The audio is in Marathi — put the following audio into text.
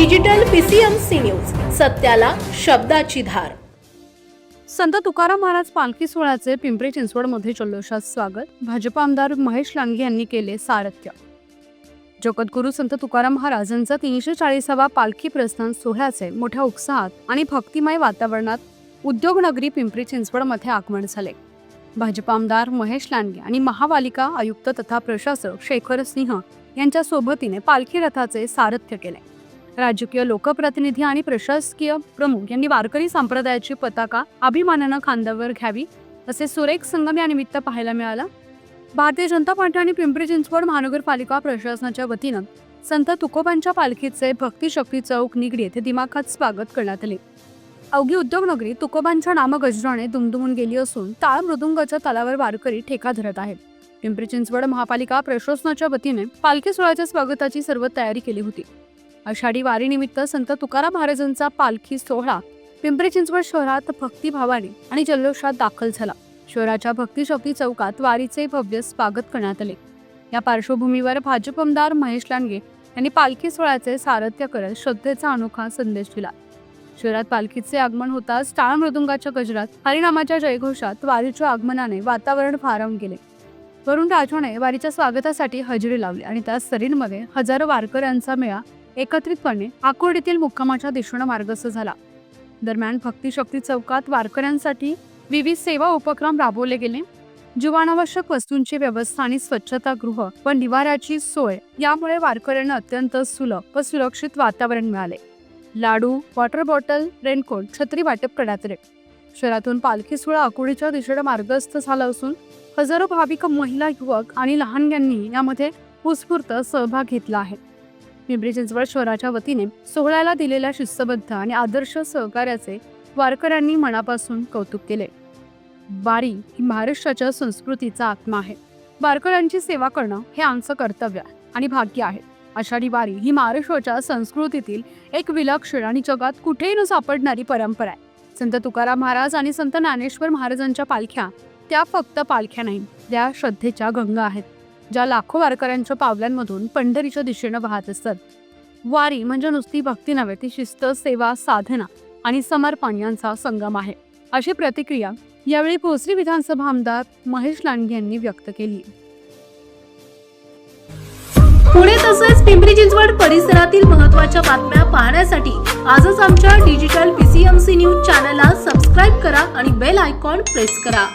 डिजिटल पीसीएमसी न्यूज सत्याला शब्दाची धार. संत तुकाराम महाराज पालखी सोहळ्याचे पिंपरी चिंचवडमध्ये जल्लोषात स्वागत. भाजप आमदार महेश लांगे यांनी केले सारथ्य. जगद्गुरू संत तुकाराम महाराज यांचा तीनशे चाळीसावा पालखी प्रस्थान सोहळ्याचे मोठ्या उत्साहात आणि भक्तिमय वातावरणात उद्योगनगरी पिंपरी चिंचवडमध्ये आगमन झाले. भाजप आमदार महेश लांडगे आणि महापालिका आयुक्त तथा प्रशासक शेखर सिंह यांच्या सोबतीने पालखी रथाचे सारथ्य केले. राजकीय लोकप्रतिनिधी आणि प्रशासकीय प्रमुख यांनी वारकरी संप्रदायाची पताका अभिमानानं खांद्यावर घ्यावी असे सुरेख संगम या निमित्त पाहायला मिळाला. भारतीय जनता पार्टी आणि पिंपरी चिंचवड महानगरपालिका प्रशासनाच्या वतीनं संत तुकोबांच्या पालखीचे भक्ती शक्ती चौक निगडी येथे दिमाखात स्वागत करण्यात आले. अवघी उद्योगनगरी तुकोबांच्या नामगजराने दुमदुमून गेली असून टाळ मृदुंगाच्या तालावर वारकरी ठेका धरत आहेत. पिंपरी चिंचवड महापालिका प्रशासनाच्या वतीने पालखी सोहळ्याच्या स्वागताची सर्व तयारी केली होती. आषाढी वारीनिमित्त संत तुकाराम महाराजांचा पालखी सोहळा पिंपरी चिंचवड शहरात भक्तिभावाने आणि जल्लोषात दाखल झाला. शहराच्या भक्तिशक्ती चौकात वारीचे भव्य स्वागत करण्यात आले. या पार्श्वभूमीवर भाजप आमदार महेश लांडगे यांनी पालखी सोहळ्याचे सारथ्य करत श्रद्धेचा अनोखा संदेश दिला. शहरात पालखीचे आगमन होताच टाळ मृदुंगाच्या गजरात हरिनामाच्या जयघोषात वारीच्या आगमनाने वातावरण फारम गेले. वरुण राजवाने वारीच्या स्वागतासाठी हजेरी लावली आणि त्या सरींमध्ये हजारो वारकऱ्यांचा मेळा एकत्रितपणे आकुर्डीतील मुक्कामाच्या दिशेनं मार्गस्थ झाला. दरम्यान भक्तिशक्ती चौकात वारकऱ्यांसाठी विविध सेवा उपक्रम राबवले गेले. जीवनावश्यक वस्तूंची व्यवस्था आणि स्वच्छतागृह व निवाऱ्याची सोय यामुळे वारकऱ्यांना अत्यंत सुलभ व सुरक्षित वातावरण मिळाले. लाडू वॉटर बॉटल रेनकोट छत्री वाटप करण्यात आले. शहरातून पालखी सोहळा आकुडीच्या दिशेनं मार्गस्थ झाला असून हजारो भाविक महिला युवक आणि लहानग्यांनी यामध्ये उत्स्फूर्त सहभाग घेतला आहे. पिंपरी चिंचवड शहराच्या वतीने सोहळ्याला दिलेल्या शिस्तबद्ध आणि आदर्श सहकार्याचे वारकऱ्यांनी मनापासून कौतुक केले. वारी ही महाराष्ट्राच्या संस्कृतीचा आत्मा आहे. वारकऱ्यांची सेवा करणं हे आमचं कर्तव्य आणि भाग्य आहे. आषाढी वारी ही महाराष्ट्राच्या संस्कृतीतील एक विलक्षण आणि जगात कुठेही न सापडणारी परंपरा आहे. संत तुकाराम महाराज आणि संत ज्ञानेश्वर महाराजांच्या पालख्या त्या फक्त पालख्या नाही त्या श्रद्धेच्या गंगा आहेत. ज्या लाखो वारकऱ्यांच्या पावलांमधून पंढरीच्या दिशेनं वाहत असतात. वारी म्हणजे नुसती भक्ती नव्हे ती शिस्त सेवा साधना आणि समर्पण यांचा संगम आहे. अशी प्रतिक्रिया यावेळी भोसरी विधानसभा आमदार महेश लांडगे यांनी व्यक्त केली. पुणे तसेच पिंपरी चिंचवड परिसरातील महत्त्वाच्या बातम्या पाहण्यासाठी आजच आमच्या डिजिटल पीसीएमसी न्यूज चॅनलला सबस्क्राईब करा आणि बेल आयकॉन प्रेस करा.